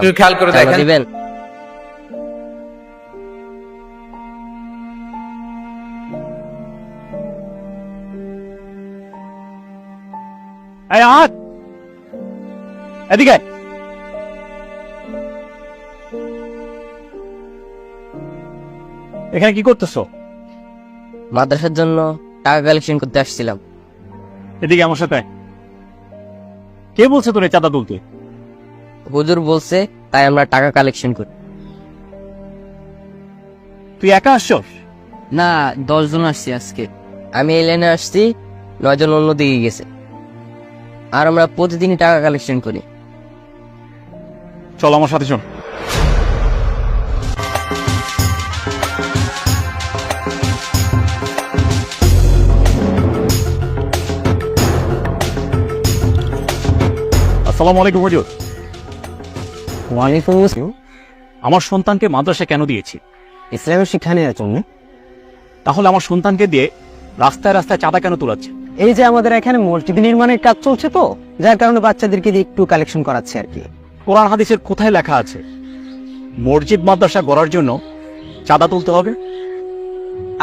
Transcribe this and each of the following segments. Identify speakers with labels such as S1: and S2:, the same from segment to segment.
S1: একটু খেয়াল করে দেখেন।
S2: দিবেন।
S3: এই আহাত। এদিকে এখানে কি করতেছো?
S2: মাদ্রাসার জন্য টাকা কালেকশন করতে আসছিলাম।
S3: এদিকে আমার সাথে কে বলছে তোর এই চাঁদা তুলতে?
S2: হুজুর বলছে তাই আমরা টাকা কালেকশন করি।
S3: তুই একা আসছস?
S2: না দশ জন আসছি আজকে। আমি এই লাইনে আসছি নয়জন অন্য দিকে গেছে। আর আমরা প্রতিদিনই টাকা কালেকশন করি।
S3: চল আমার সাথে শোন আসসালামু আলাইকুম হুজুর।
S4: ওয়ালাইকুম আসসালাম।
S3: আমার সন্তানকে মাদ্রাসা কেন দিয়েছি?
S4: ইসলামের শিক্ষা নেওয়ার জন্য।
S3: তাহলে আমার সন্তানকে দিয়ে রাস্তায় রাস্তায় চাঁদা কেন তোলাচ্ছে?
S4: এই যে আমাদের এখানে মসজিদ নির্মাণের কাজ চলছে তো যার কারণে বাচ্চাদেরকে দিয়ে একটু কালেকশন করাচ্ছে আর কি।
S3: কোরআন হাদিসের কোথায় লেখা আছে? মসজিদ মাদ্রাসা গড়ার জন্য চাঁদা তুলতে হবে?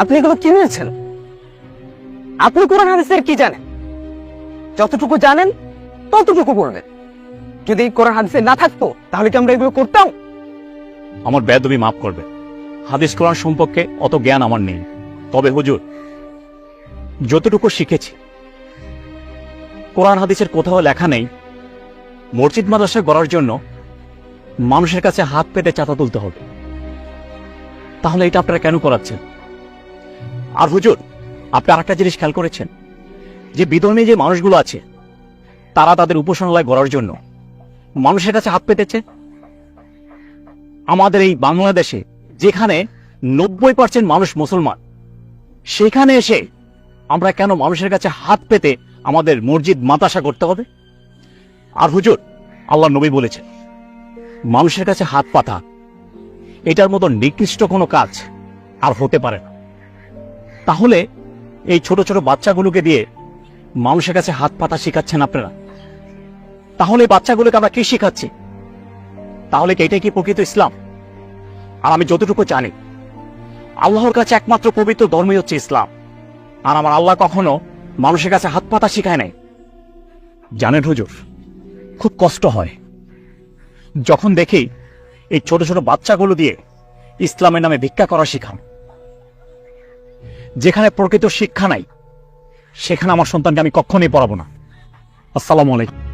S4: আপনি এগুলো কি নিয়েছেন আপনি কোরআন হাদিসের কি জানেন? যতটুকু জানেন ততটুকু করবেন যদি এই কোরআন হাদিসে না থাকতো, তাহলে কি আমরা এগুলো করতাম?
S3: আমার বেদবি মাফ করবে। হাদিস কোরআন সম্পর্কে অত জ্ঞান আমার নেই। তবে হুজুর, যতটুকু শিখেছি, কোরআন হাদিসের কোথাও লেখা নেই। মসজিদ মাদ্রাসা গড়ার জন্য মানুষের কাছে হাত পেতে চাঁদা তুলতে হবে। তাহলে এটা আপনারা কেন করাচ্ছেন? আর হুজুর, আপনি আরেকটা জিনিস খেয়াল করেছেন? যে বিধর্মী যে মানুষগুলো আছে, তারা তাদের উপাসনালয় গড়ার জন্য মানুষের কাছে হাত পেতেছে? আমাদের এই বাংলাদেশে যেখানে নব্বই পার্সেন্ট মানুষ মুসলমান, সেখানে এসে আমরা কেন মানুষের কাছে হাত পেতে আমাদের মসজিদ মাতাসা করতে হবে? আর হুজুর, আল্লাহ নবী বলেছেন, মানুষের কাছে হাত পাতা, এটার মতো নিকৃষ্ট কোনো কাজ আর হতে পারে না। তাহলে এই ছোট ছোট বাচ্চাগুলোকে দিয়ে মানুষের কাছে হাত পাতা শেখাচ্ছেন আপনারা। তাহলে বাচ্চাগুলোকে আমরা কি শেখাচ্ছি? তাহলে কি এটাই কি প্রকৃত ইসলাম? আর আমি যতটুকু জানি, আল্লাহর কাছে একমাত্র পবিত্র ধর্মই হচ্ছে ইসলাম। আর আমার আল্লাহ কখনো মানুষের কাছে হাত পাতা শিখায় নাই। জানেন হুজুর, খুব কষ্ট হয়। যখন দেখি এই ছোট ছোট বাচ্চাগুলো দিয়ে ইসলামের নামে ভিক্ষা করা শিখান, যেখানে প্রকৃত শিক্ষা নাই, সেখানে আমার সন্তানকে আমি কখনোই পড়াবো না। আসসালামু আলাইকুম।